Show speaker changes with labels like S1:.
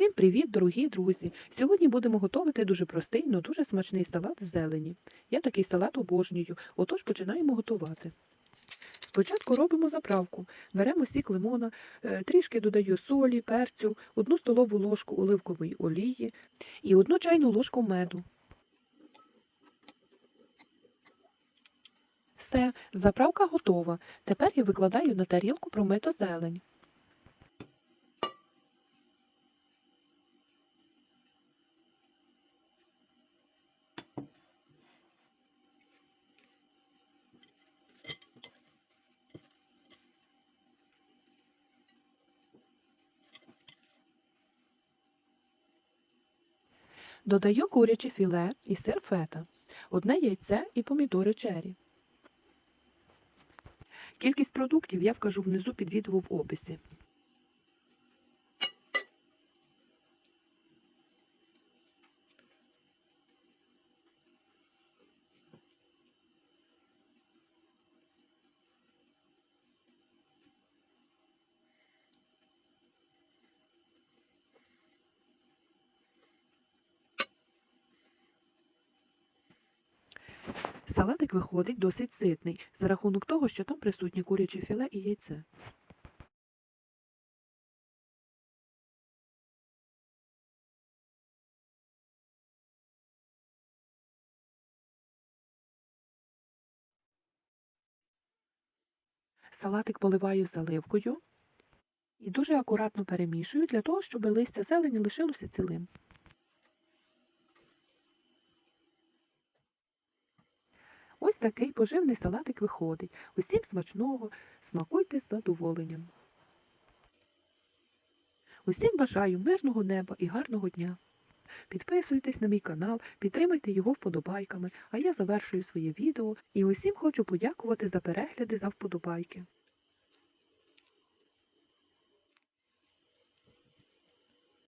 S1: Усім привіт, дорогі друзі! Сьогодні будемо готувати дуже простий, але дуже смачний салат з зелені. Я такий салат обожнюю, отож починаємо готувати. Спочатку робимо заправку. Беремо сік лимона, е, трішки додаю солі, перцю, одну столову ложку оливкової олії і одну чайну ложку меду. Все, заправка готова. Тепер я викладаю на тарілку промиту зелень. Додаю куряче філе і сир фета, одне яйце і помідори черрі. Кількість продуктів я вкажу внизу під відео в описі. Салатик виходить досить ситний за рахунок того, що там присутнє куряче філе і яйце. Салатик поливаю заливкою і дуже акуратно перемішую для того, щоб листя зелені лишилося цілим. Ось такий поживний салатик виходить. Усім смачного, смакуйте з задоволенням. Усім бажаю мирного неба і гарного дня. Підписуйтесь на мій канал, підтримайте його вподобайками, а я завершую своє відео і усім хочу подякувати за перегляди за вподобайки.